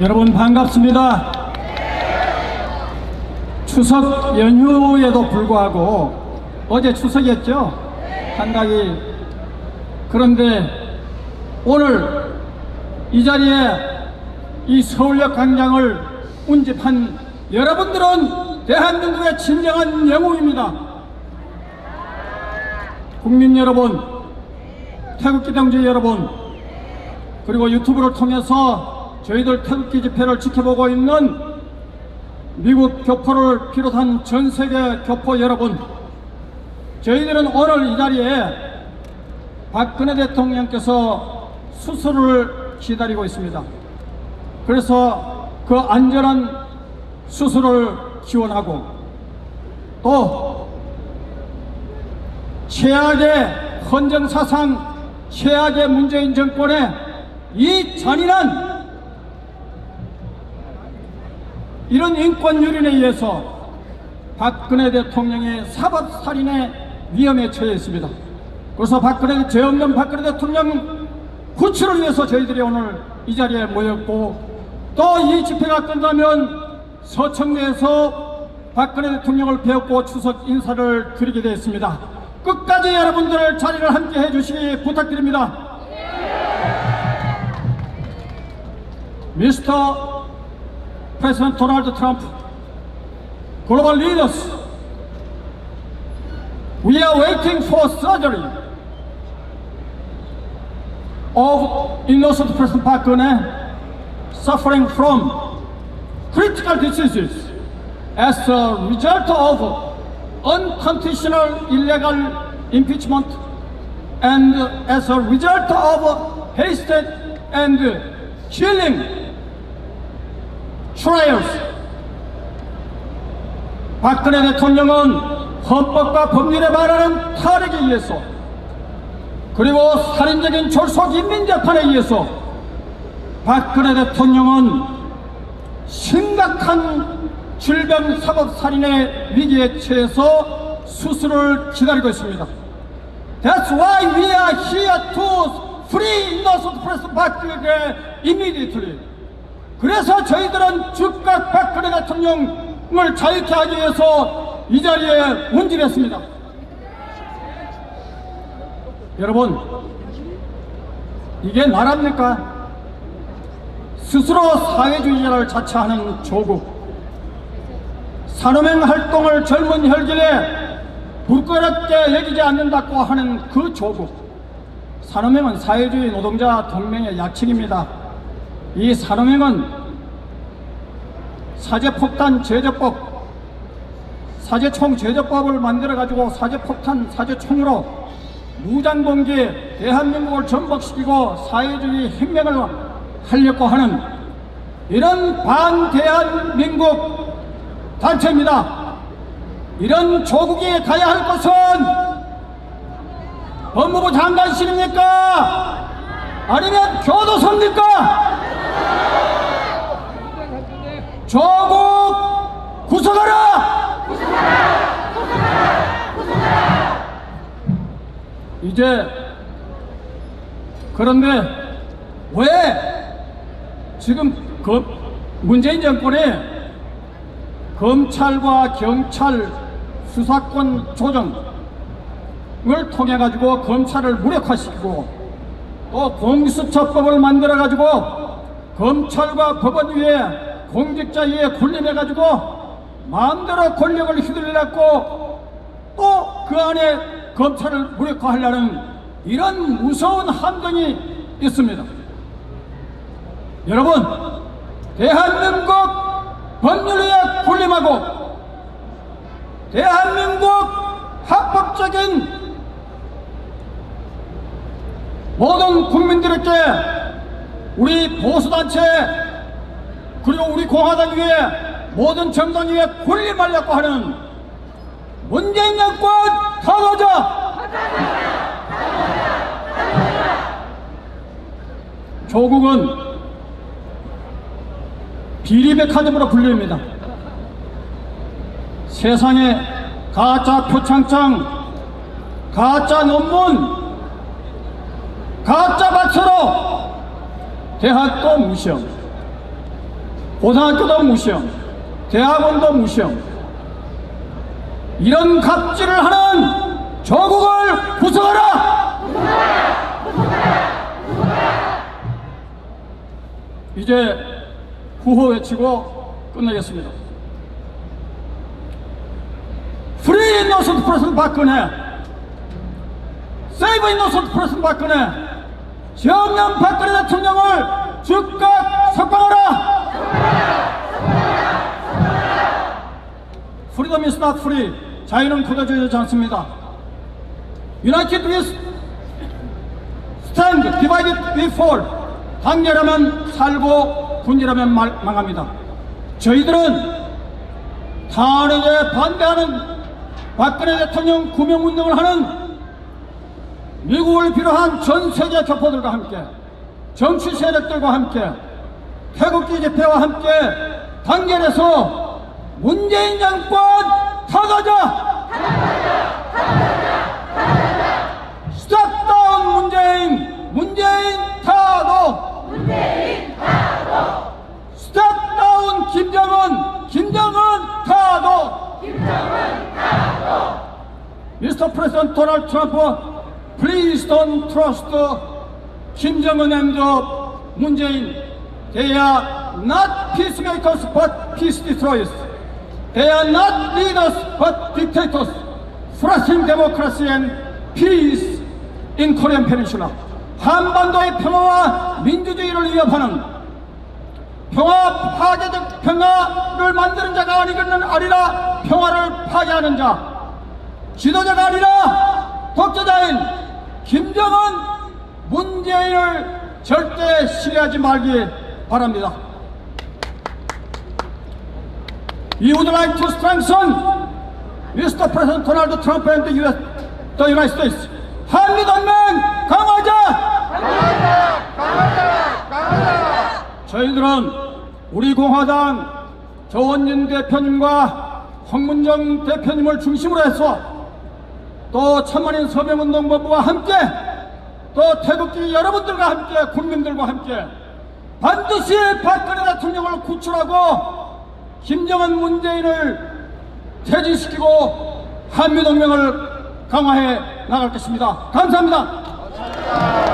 여러분 반갑습니다. 추석 연휴에도 불구하고 어제 추석이었죠? 한가위. 그런데 오늘 이 자리에 이 서울역 광장을 운집한 여러분들은 대한민국의 진정한 영웅입니다. 국민 여러분, 태극기 동지 여러분, 그리고 유튜브를 통해서 저희들 태극기 집회를 지켜보고 있는 미국 교포를 비롯한 전 세계 교포 여러분, 저희들은 오늘 이 자리에 박근혜 대통령께서 수술을 기다리고 있습니다. 그래서 그 안전한 수술을 기원하고 또 최악의 헌정사상, 최악의 문재인 정권의 이 잔인한 이런 인권 유린에 의해서 박근혜 대통령의 사법살인의 위험에 처해 있습니다. 그래서 박근혜, 죄 없는 박근혜 대통령 구출을 위해서 저희들이 오늘 이 자리에 모였고 또 이 집회가 끝나면 서청대에서 박근혜 대통령을 배웠고 추석 인사를 드리게 되었습니다. 끝까지 여러분들 자리를 함께 해주시기 부탁드립니다. 미스터 President Donald Trump, global leaders, we are waiting for surgery of innocent President Park Geun-hye suffering from critical diseases as a result of unconditional illegal impeachment and as a result of hasted and killing trials. 박근혜 대통령은 헌법과 법률에 말하는 타락에 의해서 그리고 살인적인 졸속 인민재판에 의해서 박근혜 대통령은 심각한 질병 사법 살인의 위기에 처해서 수술을 기다리고 있습니다. That's why we are here to free innocent Park Geun-hye immediately. 그래서 저희들은 즉각 박근혜 대통령을 자유케 하기 위해서 이 자리에 운집했습니다. 여러분, 이게 나랍니까? 스스로 사회주의자를 자처하는 조국. 산업행 활동을 젊은 혈기에 부끄럽게 여기지 않는다고 하는 그 조국. 산업행은 사회주의 노동자 동맹의 약칙입니다. 이 산업행은 사제폭탄 제조법, 사제총 제조법을 만들어가지고 사제폭탄, 사제총으로 무장봉기에 대한민국을 전복시키고 사회주의 혁명을 하려고 하는 이런 반대한민국 단체입니다. 이런 조국에 가야 할 것은 법무부 장관실입니까? 아니면 교도소입니까? 조국 구속하라! 이제 그런데 왜 지금 그 문재인 정권이 검찰과 경찰 수사권 조정을 통해 가지고 검찰을 무력화시키고 또 공수처법을 만들어 가지고 검찰과 법원 위에 공직자 위에 군림해 가지고 마음대로 권력을 휘둘려갖고 또 그 안에 검찰을 무력화하려는 이런 무서운 함정이 있습니다. 여러분, 대한민국 법률에 군림하고 대한민국 합법적인 모든 국민들에게 우리 보수단체 그리고 우리 공화당 위에 모든 정당 위에 군림하려고 하는 문재인 정권 터놓자 조국은 비리백화점으로 불립니다. 세상에 가짜 표창장, 가짜 논문, 가짜 박사로 대학도 무시하고 고등학교도 무시형, 대학원도 무시형. 이런 갑질을 하는 조국을 구성하라! 이제 구호 외치고 끝내겠습니다. 프리 인노선트 프레스 박근혜 세이브 인노선트 프레스 박근혜 정년 박근혜 대통령을 즉각 석방하라! 프리덤 is not free. 자유는 굳어지지 않습니다. United we stand divided we fall. 단결하면 살고 말- 망합니다. 저희들은 탄핵에 반대하는 박근혜 대통령 구명운동을 하는 미국을 비롯한 전 세계 교포들과 함께 정치 세력들과 함께 태극기 집회와 함께 단결해서 문재인 정권 타가자! 스탑다운 문재인! 문재인 타도! 스탑다운 김정은! 김정은 타도! Mr. President Donald Trump, please don't trust Jong-un and Jae-in. They are not peacemakers but peace destroyers. They are not leaders but dictators. Thrashing democracy and peace in Korean Peninsula. 한반도의 평화와 민주주의를 위협하는 평화 파괴적 평화를 만드는 자가 아니겠는 아니라 평화를 파괴하는 자. 지도자가 아니라 독재자인 김정은 문재인을 절대 신뢰하지 말기 바랍니다. We would like to strengthen Mr. President Donald Trump and the, US, the United States. 한미동맹 강화하자! 저희들은 우리 공화당 조원진 대표님과 황문정 대표님을 중심으로 해서 또 천만인 서명운동본부와 함께 또 태극기 여러분들과 함께 국민들과 함께 반드시 박근혜 대통령을 구출하고 김정은 문재인을 퇴진시키고 한미동맹을 강화해 나갈 것입니다. 감사합니다.